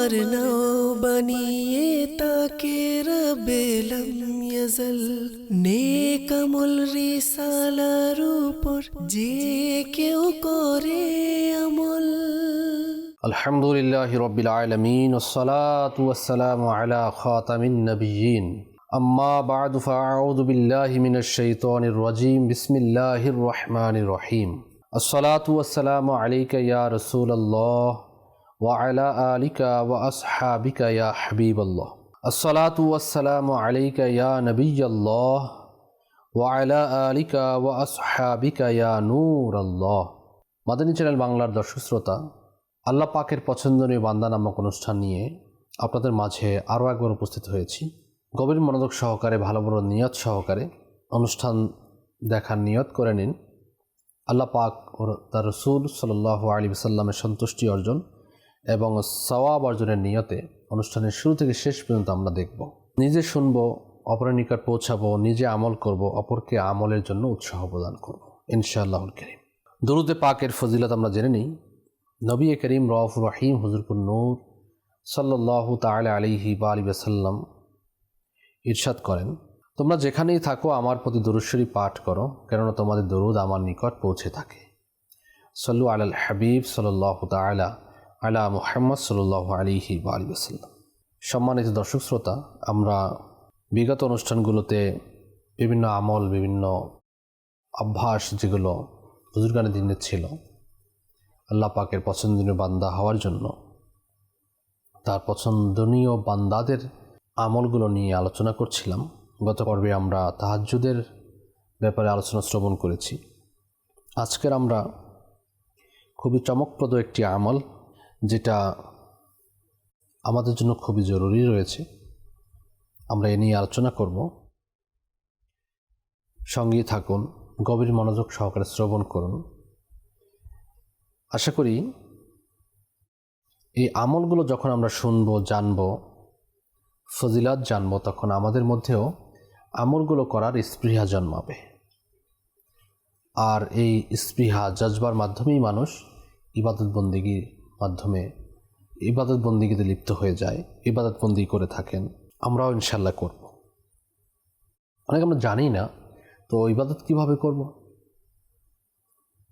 তোমার নাও বানিয়ে তাকে রবেলম ইয়াজল নেকামল রিসালার উপর যে কেউ করে আমল الحمد لله رب العالمين والصلاة والسلام على خاتم النبيين أما بعد فأعوذ بالله من الشيطان الرجيم بسم الله الرحمن الرحيم الصلاة والسلام عليك يا رسول الله আলিকা আলিকা মাদানী চ্যানেল বাংলার দর্শক শ্রোতা, আল্লাহ পাকের পছন্দনীয় বান্দা নামক অনুষ্ঠান নিয়ে আপনাদের মাঝে আরও একবার উপস্থিত হয়েছি। গভীর মনোযোগ সহকারে, ভালো বড় নিয়ত সহকারে অনুষ্ঠান দেখার নিয়ত করে নিন। আল্লাহ পাক ও তার রসুল সাল্লাহ আলী সাল্লামের সন্তুষ্টি অর্জন এবং সওয়াব অর্জনের নিয়তে অনুষ্ঠানের শুরু থেকে শেষ পর্যন্ত আমরা দেখব। নিজে শুনব, অপরের নিকট পৌঁছাবো, নিজে আমল করব, অপরকে আমলের জন্য উৎসাহ প্রদান করব। ইনশাআল্লাহুল করিম। দরুদে পাকের ফজিলত আমরা জেনে নিই। নবী করিম রফ রহিম হুজুরপুর নূর সাল্লাহ তাল আলিহি বা আলী সাল্লাম ইরশাদ করেন, তোমরা যেখানেই থাকো, আমার প্রতি দরুশ্বরী পাঠ করো, কেননা তোমাদের দরুদ আমার নিকট পৌঁছে থাকে। সল্লু আলাল হাবিব সাল্লাহ তালা আলা মুহাম্মদ সাল্লাহ আলিহি বা আলী সাল্লাম সম্মানিত দর্শক শ্রোতা, আমরা বিগত অনুষ্ঠানগুলোতে বিভিন্ন আমল, বিভিন্ন অভ্যাস যেগুলো বুজুর্গানের দিনে ছিল, আল্লাহ পাকের পছন্দনীয় বান্দা হওয়ার জন্য, তার পছন্দনীয় বান্দাদের আমলগুলো নিয়ে আলোচনা করছিলাম। গত পর্বে আমরা তাহাজ্জুদের ব্যাপারে আলোচনা শ্রবণ করেছি। আজকের আমরা খুবই চমকপ্রদ একটি আমল যেটা আমাদের জন্য খুবই জরুরি রয়েছে। আমরা এ নিয়ে আলোচনা করব। সঙ্গে থাকুন, গভীর মনোযোগ সহকারে শ্রবণ করুন। আশা করি এই আমলগুলো যখন আমরা শুনব, জানব, ফজিলাত জানব, তখন আমাদের মধ্যেও আমলগুলো করার স্পৃহা জন্মাবে। আর এই স্পৃহা জজবার মাধ্যমেই মানুষ ইবাদত বন্দিগির মাধ্যমে ইবাদত বন্দিগিতে লিপ্ত হয়ে যায় ইবাদত বন্দি করে থাকেন, আমরাও ইনশাল্লাহ করব। অনেক আমরা জানি না, তো ইবাদত কীভাবে করব?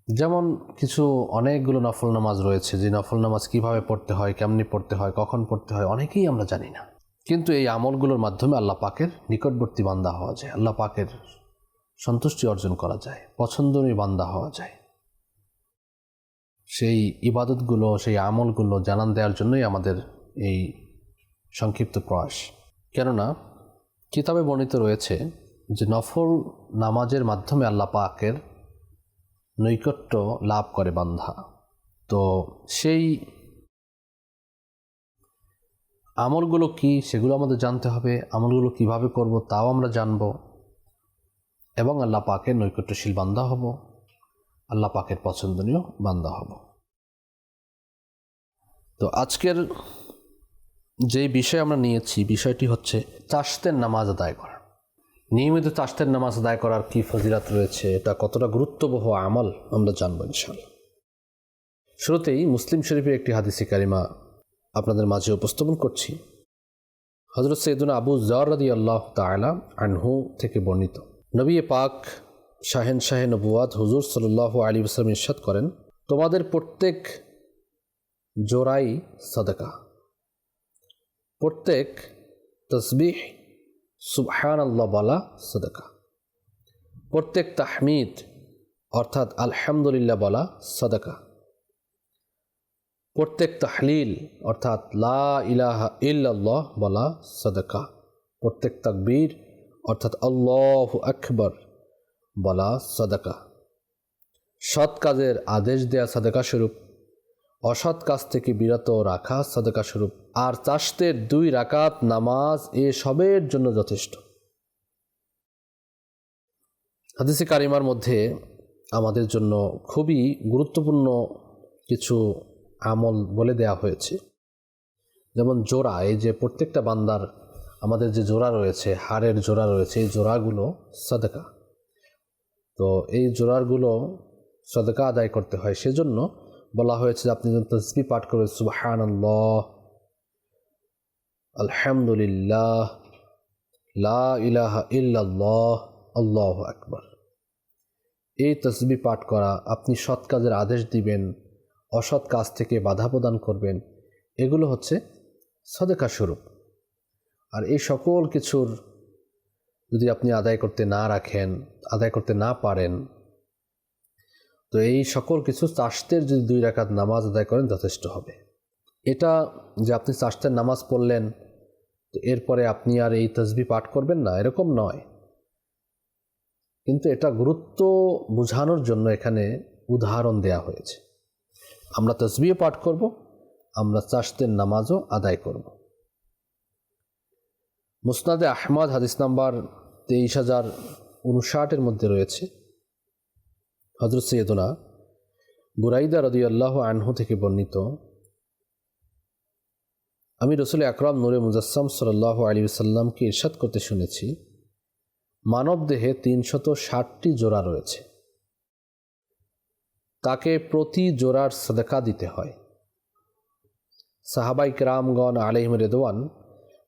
যেমন কিছু অনেকগুলো নফল নামাজ রয়েছে, যে নফল নামাজ কীভাবে পড়তে হয়, কেমনি পড়তে হয়, কখন পড়তে হয়, অনেকেই আমরা জানি না। কিন্তু এই আমলগুলোর মাধ্যমে আল্লাহ পাকের নিকটবর্তী বান্দা হওয়া যায়, আল্লাহ পাকের সন্তুষ্টি অর্জন করা যায়, পছন্দনীয় বান্দা হওয়া যায়। সেই ইবাদতগুলো, সেই আমলগুলো জানান দেওয়ার জন্যই আমাদের এই সংক্ষিপ্ত প্রয়াস। কেননা, কিতাবে বর্ণিত রয়েছে যে নফল নামাজের মাধ্যমে আল্লাহ পাকের নৈকট্য লাভ করে বান্ধা তো সেই আমলগুলো কি, সেগুলো আমাদের জানতে হবে, আমলগুলো কীভাবে করব তাও আমরা জানব। এবং আল্লাহ পাকের নৈকট্যশীল বান্দা হব, আল্লাহ পাকের পছন্দনীয় বান্দা হব। তো আজকের যে বিষয় আমরা নিয়েছি, বিষয়টি হচ্ছে চাষতের নামাজ আদায় করা। নিয়মিত চাষতের নামাজ আদায় করার কি ফজিলাত রয়েছে, এটা কতটা গুরুত্ববহ আমল, আমরা জানব ইনশাল্লাহ শুরুতেই মুসলিম শরীফের একটি হাদিসি কারিমা আপনাদের মাঝে উপস্থাপন করছি। হজরত সৈদুল আবু জারদি আল্লাহ তালা আনহু থেকে বর্ণিত। নবী পাক শাহেন শাহে নবুয়াদ হুজুর সাল্লাহ আলী আসলাম ইরশাদ করেন, তোমাদের প্রত্যেক জোড়াই সদকা। প্রত্যেক তসবিহ সুবহান আল্লাহ বলা সদকা। প্রত্যেক তাহমিদ অর্থাৎ আলহামদুলিল্লাহ বলা সদকা। প্রত্যেক তাহলিল অর্থাৎ লা ইলাহা ইল্লাল্লাহ বলা সদকা। প্রত্যেক তাকবীর অর্থাৎ আল্লাহ আকবর বলা সদকা। সৎ কাজের আদেশ দেয়া সদকা স্বরূপ অসৎ কাজ থেকে বিরত রাখা সদকা স্বরূপ। আর চাষতের দুই রাকাত নামাজ এ সবের জন্য যথেষ্ট। হাদিসে কারিমার মধ্যে আমাদের জন্য খুবই গুরুত্বপূর্ণ কিছু আমল বলে দেয়া হয়েছে। যেমন জোড়া, এই যে প্রত্যেকটা বান্দার আমাদের যে জোড়া রয়েছে, হাড়ের জোড়া রয়েছে, এই জোড়াগুলো সদকা। তো এই জোড়ারগুলো সদকা আদায় করতে হয়। সেজন্য বলা হয়েছে যে আপনি যখন তসবি পাঠ করবেন সুবাহান আলহামদুলিল্লাহ, লা ইলাহা ইল্লাল্লাহ, আল্লাহ আকবর। এই তসবি পাঠ করা, আপনি সৎ কাজের আদেশ দিবেন, অসৎ কাজ থেকে বাধা প্রদান করবেন, এগুলো হচ্ছে সদেকা স্বরূপ। আর এই সকল কিছুর যদি আপনি আদায় করতে না রাখেন, আদায় করতে না পারেন তো এই সকল কিছু চাষতের যদি দুই রাকাত নামাজ আদায় করেন, যথেষ্ট হবে। এটা যে আপনি চাষতের নামাজ পড়লেন, তো এরপরে আপনি আর এই তসবি পাঠ করবেন না, এরকম নয়। কিন্তু এটা গুরুত্ব বোঝানোর জন্য এখানে উদাহরণ দেয়া হয়েছে। আমরা তসবিও পাঠ করব, আমরা চাষতের নামাজও আদায় করব। মুসনাদে আহমদ হাদিস নাম্বার তেইশ হাজার উনষাটের মধ্যে রয়েছে। হজরত সৈয়দনা বুরাইদা রদি আল্লাহ আনহু থেকে বর্ণিত, আমি রসুল আকরাম নূরে মুজাসম সাল্লাহ আলী সাল্লামকে ইরশাদ করতে শুনেছি। মানব দেহে তিনশত ষাটটি জোড়া রয়েছে। তাকে প্রতি জোড়ার সদকা দিতে হয়। সাহাবাই কেরামগণ আলিম রেদওয়ান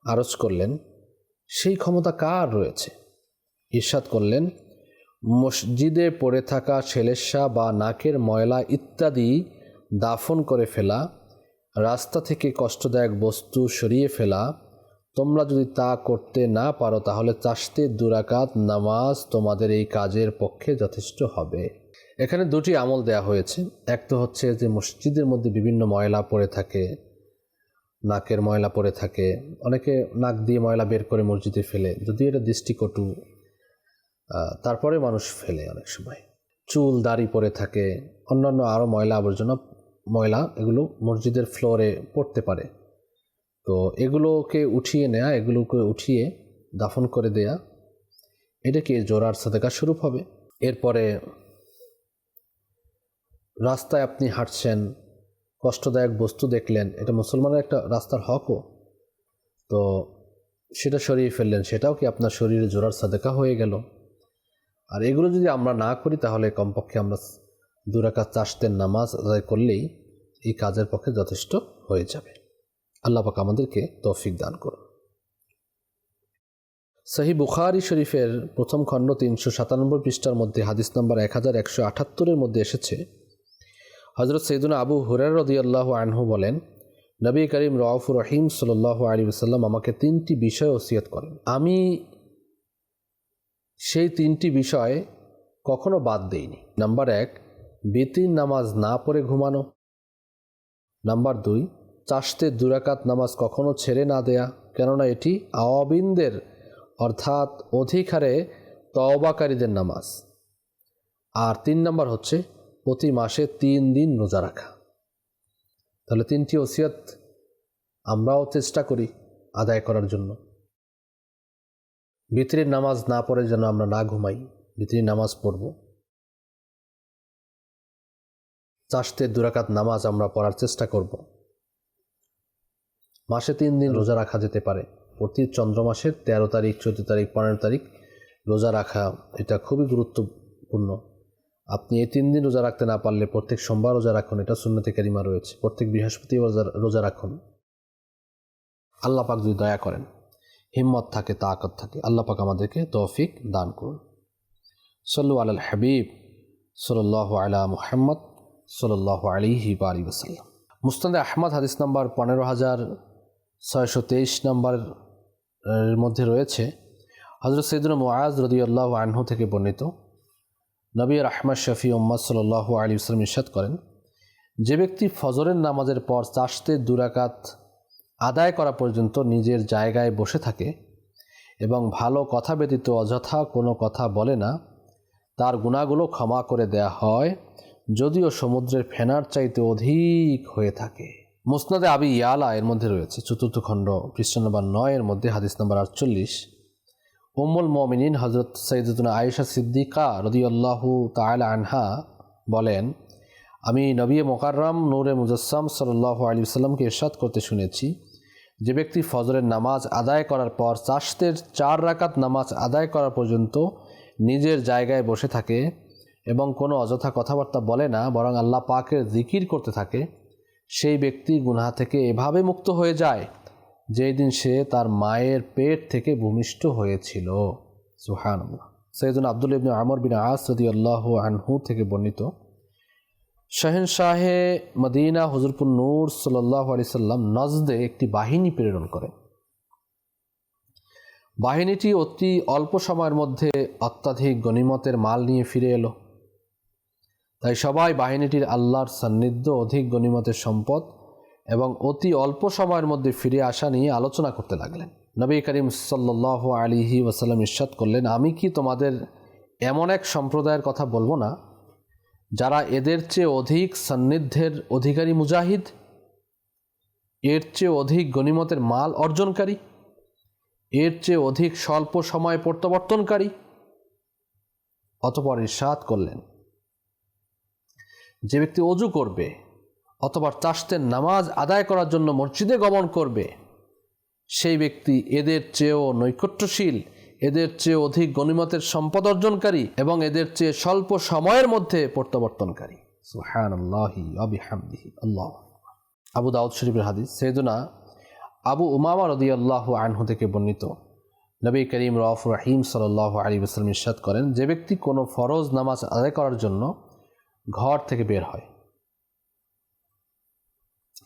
আরজ করলেন, সেই ক্ষমতা কার রয়েছে? ইরশাদ করলেন মসজিদে পড়ে থাকা ছেলেসা বা নাকের ময়লা ইত্যাদি দাফন করে ফেলা, রাস্তা থেকে কষ্টদায়ক বস্তু সরিয়ে ফেলা, তোমরা যদি তা করতে না পারো তাহলে চাষতে দুরাকাত নামাজ তোমাদের এই কাজের পক্ষে যথেষ্ট হবে। এখানে দুটি আমল দেয়া হয়েছে। এক তো হচ্ছে যে মসজিদের মধ্যে বিভিন্ন ময়লা পড়ে থাকে, নাকের ময়লা পড়ে থাকে। অনেকে নাক দিয়ে ময়লা বের করে মসজিদে ফেলে। যদি এটা দৃষ্টিকটু তারপরে মানুষ ফেলে অনেক সময়। চুল, দাড়ি পরে থাকে, অন্যান্য আরও ময়লা আবর্জনা, ময়লা, এগুলো মসজিদের ফ্লোরে পড়তে পারে। তো এগুলোকে উঠিয়ে নেয়া, এগুলোকে উঠিয়ে দাফন করে দেয়া এটাকে জোরার সাদেকা শুরু হবে? এরপরে রাস্তায় আপনি হাঁটছেন, কষ্টদায়ক বস্তু দেখলেন, এটা মুসলমানের একটা রাস্তার হকও। তো সেটা সরিয়ে ফেললেন, সেটাও কি আপনার শরীরে জোরার সাদেকা হয়ে গেল? আর এগুলো যদি আমরা না করি, তাহলে কমপক্ষে আমরা দুরাকাত চাষতের নামাজ আদায় করলেই এই কাজের পক্ষে যথেষ্ট হয়ে যাবে। আল্লাহ পাক আমাদেরকে তৌফিক দান করুন। সাহি বুখারি শরীফের প্রথম খণ্ড তিনশো সাতানব্বই পৃষ্ঠার মধ্যে হাদিস নম্বর এক হাজার একশো আটাত্তরের মধ্যে এসেছে। হজরত সৈদুনা আবু হুরার রদিয়াল্লাহ আনহু বলেন, নবী করিম রউফুর রহিম সাল্লাহ আলী সাল্লাম আমাকে তিনটি বিষয় ওসিয়ত করেন। আমি সেই তিনটি বিষয় কখনো বাদ দেইনি। নাম্বার এক, বেতির নামাজ না পড়ে ঘুমানো। নাম্বার দুই, চাষতে দুরাকাত নামাজ কখনো ছেড়ে না দেয়া, কেননা এটি আওয়াবিনদের, অর্থাৎ অধিকারে তওবাকারীদের নামাজ। আর তিন নাম্বার হচ্ছে, প্রতি মাসে তিন দিন রোজা রাখা। তাহলে তিনটি ওসিয়ত আমরাও চেষ্টা করি আদায় করার জন্য। ভিতরের নামাজ না পড়ে যেন আমরা না ঘুমাই ভিতরের নামাজ পড়ব। চাষতে দুরাকাত নামাজ আমরা পড়ার চেষ্টা করব। মাসে তিন দিন রোজা রাখা যেতে পারে। প্রতি চন্দ্র মাসের তেরো তারিখ, চোদ্দ তারিখ, পনেরো তারিখ রোজা রাখা এটা খুবই গুরুত্বপূর্ণ। আপনি এই তিন দিন রোজা রাখতে না পারলে প্রত্যেক সোমবার রোজা রাখুন, এটা শূন্যতে কারিমা রয়েছে। প্রত্যেক বৃহস্পতি রোজা রাখুন। আল্লাপাক যদি দয়া করেন। হিম্মত থাকে, তাকত থাকে। আল্লাহ পাক আমাদেরকে তৌফিক দান করুন। সল্লু আল হাবিব সল্লাহ আলা মুহাম্মদ সল্লাহ আলিহি বারি ওসাল্লাম মুস্তাদে আহমদ, হাদিস নাম্বার পনেরো হাজার ছয়শো তেইশ নম্বর মধ্যে রয়েছে হজরত সৈদুল মুআজ রদিউল্লাহ আনহু থেকে বর্ণিত। নবী রহমদ শফি উম্মদ সাল্লাহ আলী ইসলাম ইরশাদ করেন, যে ব্যক্তি ফজরের নামাজের পর চাষতে দুরাকাত আদায় করা পর্যন্ত নিজের জায়গায় বসে থাকে এবং ভালো কথা ব্যতীত অযথা কোনো কথা বলে না। তার গুণাগুলো ক্ষমা করে দেয়া হয়, যদিও সমুদ্রের ফেনার চাইতে অধিক হয়ে থাকে। মুসনাদে আবি ইয়ালা এর মধ্যে রয়েছে, চতুর্থ খণ্ড, পৃষ্ঠ নম্বর নয়ের মধ্যে, হাদিস নম্বর আটচল্লিশ। উম্মুল মমিনিন হজরত সৈয়দুনা আয়েশা সিদ্দিকা রদিউল্লাহু তায়লা আনহা বলেন, আমি নবী মোকাররাম, নূরে মুজাসম সাল্লাহ আলী সাল্লামকে ইরশাদ করতে শুনেছি। যে ব্যক্তি ফজরের নামাজ আদায় করার পর চাষদের চার রাকাত নামাজ আদায় করা পর্যন্ত নিজের জায়গায় বসে থাকে এবং কোনো অযথা কথাবার্তা বলে না, বরং আল্লাহ পাকের জিকির করতে থাকে, সেই ব্যক্তি গুনাহা থেকে এভাবে মুক্ত হয়ে যায় যেই দিন সে তার মায়ের পেট থেকে ভূমিষ্ঠ হয়েছিল। সুহান সৈয়দুল আব্দুল ইবনে আমর বিন আস রদি আল্লাহ আনহু থেকে বর্ণিত। শাহেন শাহে মদিনা হজরপুর নূর সাল্লাহ আলি সাল্লাম নজদে একটি বাহিনী প্রেরণ করেন বাহিনীটি অতি অল্প সময়ের মধ্যে অত্যাধিক গণিমতের মাল নিয়ে ফিরে এলো। তাই সবাই বাহিনীটির আল্লাহর সান্নিধ্য অধিক গণিমতের সম্পদ এবং অতি অল্প সময়ের মধ্যে ফিরে আসা নিয়ে আলোচনা করতে লাগলেন। নবী করিম সাল্লাহ আলিহি ওসাল্লাম ইস্বাদ করলেন, আমি কি তোমাদের এমন এক সম্প্রদায়ের কথা বলব না যারা এদের চেয়ে অধিক সান্নিধ্যের অধিকারী মুজাহিদ, এর চেয়ে অধিক গণিমতের মাল অর্জনকারী, এর চেয়ে অধিক স্বল্প সময় প্রত্যাবর্তনকারী, অতপর ইরশাদ করলেন। যে ব্যক্তি অজু করবে অথবা চাষতের নামাজ আদায় করার জন্য মসজিদে গমন করবে, সেই ব্যক্তি এদের চেয়েও নৈকট্যশীল এদের চেয়ে অধিক গণিমতের সম্পদ অর্জনকারী এবং এদের চেয়ে স্বল্প সময়ের মধ্যে প্রত্যাবর্তনকারী। আল্লাহি আবু দাউদ শরীফের হাদিস সেদুনা আবু উমামা রদি আল্লাহ আনহু থেকে বর্ণিত। নবী করিম রফ রাহিম সাল্লাহ আলী ওসলাম ইরশাদ করেন, যে ব্যক্তি কোনো ফরজ নামাজ আদায় করার জন্য ঘর থেকে বের হয়,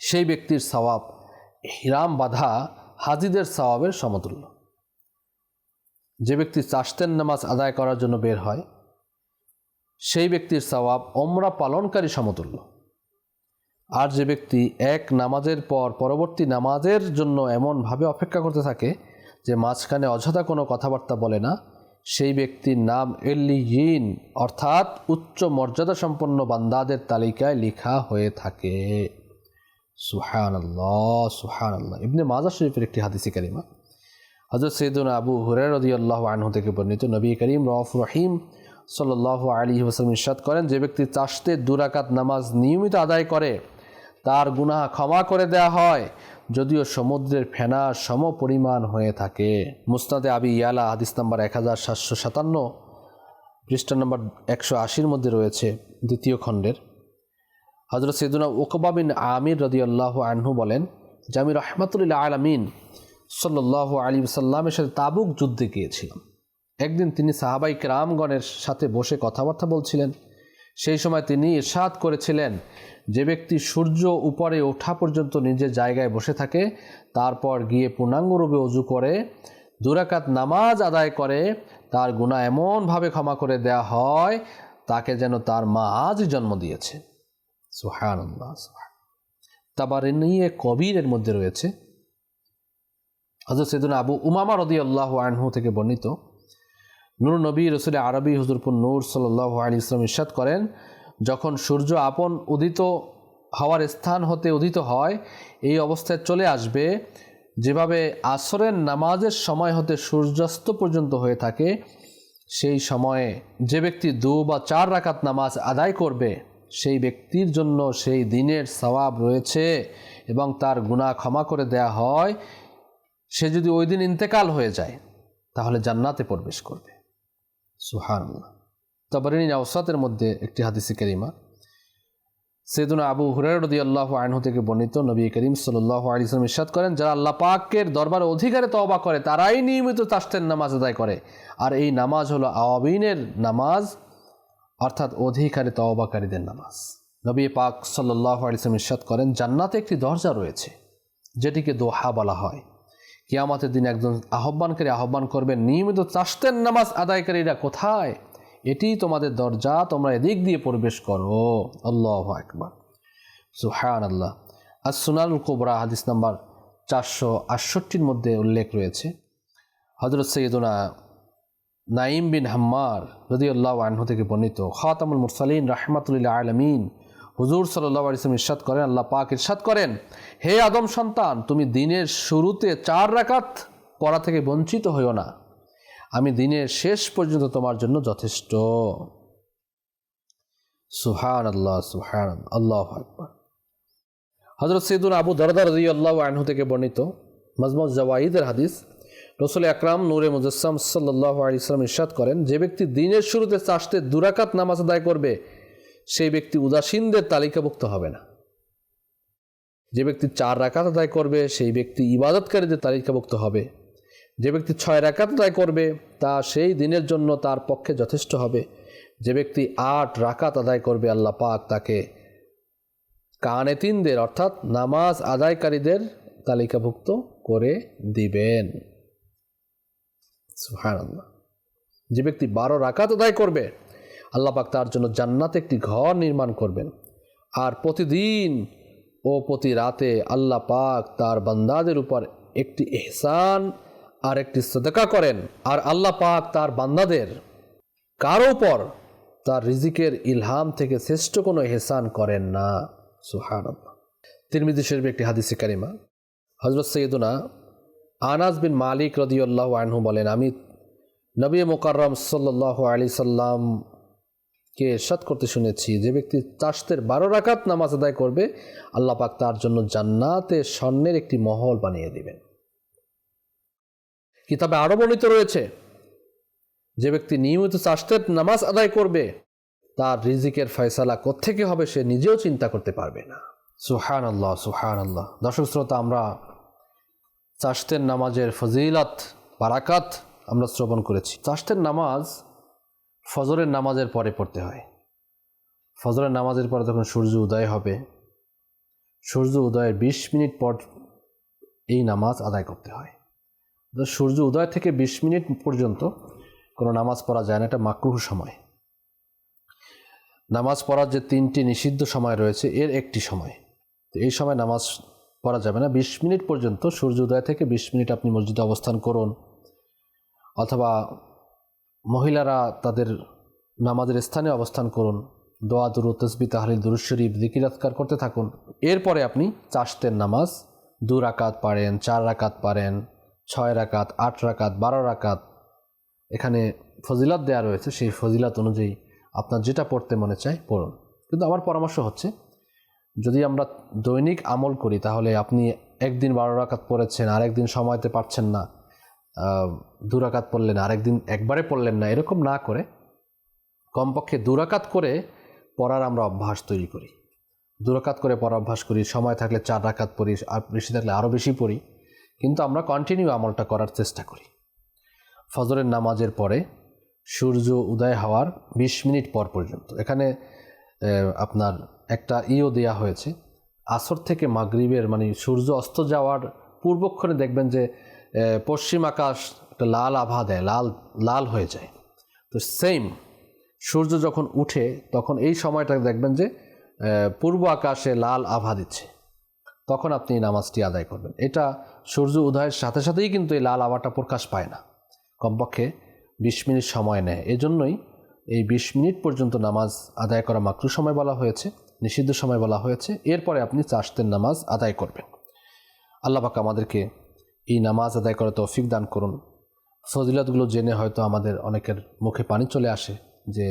সেই ব্যক্তির সওয়াব হিরাম বাধা হাজিদের সওয়াবের সমতুল্য। যে ব্যক্তি চাষতেন নামাজ আদায় করার জন্য বের হয়, সেই ব্যক্তির সওয়াব ওমরা পালনকারী সমতুল্য। আর যে ব্যক্তি এক নামাজের পর পরবর্তী নামাজের জন্য এমনভাবে অপেক্ষা করতে থাকে যে মাঝখানে অযথা কোনো কথাবার্তা বলে না, সেই ব্যক্তির নাম এল্লিয়িন অর্থাৎ উচ্চ মর্যাদা সম্পন্ন বান্দাদের তালিকায় লেখা হয়ে থাকে। সুহান আল্লাহ সুহান আল্লাহ ইবনে মাজা শরীফের একটি হাদিসি কারিমা। হজরত সৈদুল আবু হুরের আনহু থেকে বর্ণিত নবী করিম রফ রহিম সাল্লাহ আলী ওসলাম ইরশাদ করেন, যে ব্যক্তি চাষতে দুরাকাত নামাজ নিয়মিত আদায় করে, তার গুনাহ ক্ষমা করে দেয়া হয়, যদিও সমুদ্রের ফেনা সম পরিমাণ হয়ে থাকে। মুস্তাদে আবি ইয়ালা, হাদিস নাম্বার এক হাজার সাতশো সাতান্ন, পৃষ্ঠা নম্বর একশো আশির মধ্যে রয়েছে দ্বিতীয় খণ্ডের। হজরত সৈদুনা ওকবাবিন আমির রদি আল্লাহ আনহু বলেন আমি রহমতুল্লাহ আলমিন সাল্লাহ আলী সাল্লামের সাথে তাবুক যুদ্ধে গিয়েছিলাম। একদিন তিনি সাহাবাই রামগণের সাথে বসে কথাবার্তা বলছিলেন। সেই সময় তিনি ইরশাদ করেছিলেন, যে ব্যক্তি সূর্য উপরে ওঠা পর্যন্ত নিজের জায়গায় বসে থাকে, তারপর গিয়ে পূর্ণাঙ্গরূপে অজু করে, দুরাকাত নামাজ আদায় করে, তার গুণা এমনভাবে ক্ষমা করে দেয়া হয়, তাকে যেন তার মা আজ জন্ম দিয়েছে। সুহান তাবার নিয়ে কবিরের মধ্যে রয়েছে। হজরত সেদুন আবু উমামা রদি আল্লাহ আনহু থেকে বর্ণিত নূর নবী রসুল আরবি হজরপুর নূর সাল্লাহ আলী ইসলাম ইস্বাদ করেন, যখন সূর্য আপন উদিত হওয়ার স্থান হতে উদিত হয়, এই অবস্থায় চলে আসবে। যেভাবে আসরের নামাজের সময় হতে সূর্যাস্ত পর্যন্ত হয়ে থাকে, সেই সময়ে যে ব্যক্তি দু বা চার রাকাত নামাজ আদায় করবে, সেই ব্যক্তির জন্য সেই দিনের সওয়াব রয়েছে এবং তার গুণা ক্ষমা করে দেয়া হয়। সে যদি ওই দিন ইন্তেকাল হয়ে যায়, তাহলে জান্নাতে প্রবেশ করবে। সুহান তবরিনী আওসাতের মধ্যে একটি হাদিসি করিমা সেদুন আবু হুরার রদি আল্লাহ আনহু থেকে বর্ণিত নবী করিম সাল্লাহ আলিসাম ইসাদ করেন, যারা আল্লাহ পাকের দরবার অধিকারে তওবা করে, তারাই নিয়মিত তাস্তের নামাজ আদায় করে। আর এই নামাজ হলো আওয়াবিনের নামাজ, অর্থাৎ অধিকারে তওবাকারীদের নামাজ। নবী পাক সাল্লাহ আলিসাম ইসাদ করেন, জান্নাতে একটি দরজা রয়েছে, যেটিকে দোহা বলা হয়। কিয়ামতের দিন একজন আহ্বানকারী আহ্বান করবেন, নিয়মিত চাষতের নামাজ আদায়কারীরা কোথায়? এটি তোমাদের দরজা, তোমরা এদিক দিয়ে প্রবেশ করো। আল্লাহ একবার সুহান আল্লাহ আর সুনাল কোবরা, হাদিস নাম্বার চারশো আটষট্টির মধ্যে উল্লেখ রয়েছে। হজরত সৈয়দুনা নাইম বিন হাম্মার রদি আল্লাহ আনহু থেকে বর্ণিত, খাতামুল মুরসালিন রাহমাতুল্লাহ আলমিন হুজুর সাল্লাহ আলিয়াম ইরশাদ করেন, আল্লাহ পাক ইরশাদ করেন, হে আদম সন্তান, তুমি দিনের শুরুতে চার রাকাত পড়া থেকে বঞ্চিত হইও না। আমি দিনের শেষ পর্যন্ত তোমার জন্য যথেষ্ট। সুহান আল্লাহ সুহান আল্লাহ হজরত সৈদুল আবু দরদার রদি আল্লাহ আনহু থেকে বর্ণিত মজমজ জওয়াইদের হাদিস, রসুল আকরাম নূরে মুজস্সাম সাল্লাহ আলি ইসলাম ইরশাদ করেন, যে ব্যক্তি দিনের শুরুতে চাষতে দুরাকাত নামাজ আদায় করবে সেই ব্যক্তি উদাসীনদের তালিকাভুক্ত হবে না। যে ব্যক্তি চার রাকাত আদায় করবে, সেই ব্যক্তি ইবাদতকারীদের তালিকাভুক্ত হবে। যে ব্যক্তি ছয় রাকাত আদায় করবে, তা সেই দিনের জন্য তার পক্ষে যথেষ্ট হবে। যে ব্যক্তি আট রাকাত আদায় করবে, আল্লাহ পাক তাকে কানেতিনদের, অর্থাৎ নামাজ আদায়কারীদের তালিকাভুক্ত করে দিবেন। যে ব্যক্তি বারো রাকাত আদায় করবে আল্লাহ পাক তার জন্য জান্নাতে একটি ঘর নির্মাণ করবেন। আর প্রতিদিন ও প্রতি রাতে আল্লাহ পাক তার বান্দাদের উপর একটি এহসান আর একটি সদকা করেন। আর আল্লাহ পাক তার বান্দাদের কারও উপর তার রিজিকের ইলহাম থেকে শ্রেষ্ঠ কোনো এহসান করেন না। সুহান তিরমিজি শরীফ একটি হাদিসে কারিমা। হজরত সৈয়দুনা আনাস বিন মালিক রদিউল্লাহ আনহু বলেন, আমি নবী মোকাররম সাল্লাহ আলি সাল্লামকে এরশাদ করতে শুনেছি, যে ব্যক্তি চাষতের বারো রাকাত নামাজ আদায় করবে, আল্লাহ পাক তার জন্য জান্নাতে স্বর্ণের একটি মহল বানিয়ে দিবেন। কিতাবে আরও বর্ণিত রয়েছে, যে ব্যক্তি নিয়মিত চাষতের নামাজ আদায় করবে, তার রিজিকের ফয়সালা কোত্থেকে হবে সে নিজেও চিন্তা করতে পারবে না। সুহান আল্লাহ সুহান আল্লাহ দর্শক শ্রোতা, আমরা চাষতের নামাজের ফজিলত বারাকাত আমরা শ্রবণ করেছি। চাষতের নামাজ ফজরের নামাজের পরে পড়তে হয়। ফজরের নামাজের পরে যখন সূর্য উদয় হবে, সূর্য উদয়ের বিশ মিনিট পর এই নামাজ আদায় করতে হয়। সূর্য উদয় থেকে বিশ মিনিট পর্যন্ত কোনো নামাজ পড়া যায় না, এটা মাকরুহ সময়। নামাজ পড়ার যে তিনটি নিষিদ্ধ সময় রয়েছে, এর একটি সময়। তো এই সময় নামাজ পড়া যাবে না। বিশ মিনিট পর্যন্ত সূর্য উদয় থেকে বিশ মিনিট আপনি মসজিদে অবস্থান করুন, অথবা মহিলারা তাদের নামাজের স্থানে অবস্থান করুন। দোয়া দুরু তসবি, তাহলিল দুরুজ শরীফ জিকিরাতকার করতে থাকুন। এরপরে আপনি চাষতের নামাজ দু রাকাত পারেন চার রাকাত পারেন ছয় রাকাত, আট রাকাত, বারো রাকাত। এখানে ফজিলাত দেওয়া রয়েছে, সেই ফজিলাত অনুযায়ী আপনার যেটা পড়তে মনে চায় পড়ুন। কিন্তু আমার পরামর্শ হচ্ছে, যদি আমরা দৈনিক আমল করি, তাহলে আপনি একদিন বারো রাকাত পড়েছেন, আরেকদিন সময়তে পারছেন না। আহ, দু রাকাত পড়লেন আরেকদিন একবারে পড়লেন না এরকম না করে কমপক্ষে দু রাকাত করে পড়ার আমরা অভ্যাস তৈরি করি। দু রাকাত করে পড়ার অভ্যাস করি সময় থাকলে চার রাকাত পড়ি আর বেশি থাকলে আরও বেশি পড়ি কিন্তু আমরা কন্টিনিউ আমলটা করার চেষ্টা করি। ফজরের নামাজের পরে সূর্য উদয় হওয়ার বিশ মিনিট পর পর্যন্ত এখানে আপনার একটা ইও দেয়া হয়েছে। আসর থেকে মাগরিবের মানে সূর্য অস্ত যাওয়ার পূর্বক্ষণে দেখবেন যে পশ্চিম আকাশ একটা লাল আভা দেয়, লাল লাল হয়ে যায়। তো সেম সূর্য যখন উঠে, তখন এই সময়টা দেখবেন যে পূর্ব আকাশে লাল আভা দিচ্ছে। তখন আপনি নামাজটি আদায় করবেন। এটা সূর্য উদয়ের সাথে সাথেই কিন্তু এই লাল আভাটা প্রকাশ পায় না। কমপক্ষে বিশ মিনিট সময় নেয়। এজন্যই এই বিশ মিনিট পর্যন্ত নামাজ আদায় করা মাকরু সময় বলা হয়েছে, নিষিদ্ধ সময় বলা হয়েছে। এরপরে আপনি চাষতের নামাজ আদায় করবেন। আল্লাহ পাক আমাদেরকে এই নামাজ আদায় করা তৌফিক দান করুন। ফজিলতগুলো জেনে হয়তো আমাদের অনেকের মুখে পানি চলে আসে যে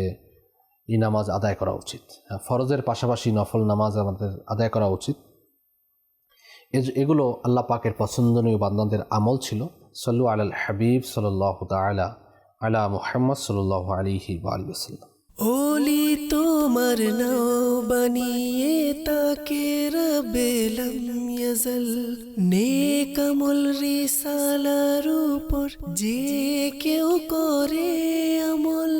এই নামাজ আদায় করা উচিত। হ্যাঁ, ফরজের পাশাপাশি নফল নামাজ আমাদের আদায় করা উচিত। এগুলো আল্লাহ পাকের পছন্দনীয় বান্দাদের আমল ছিল। সল্লু আলাল হাবিব সাল্লাহ তালা আলা মুহাম্মদ সাল্লাহ আলিহি আলী ওসাল্লাম ওলি তোমার নাও বানিয়ে তাকে রবেলম ইয়াজল। নেকামল রিসালার উপর যে কেউ করে আমল।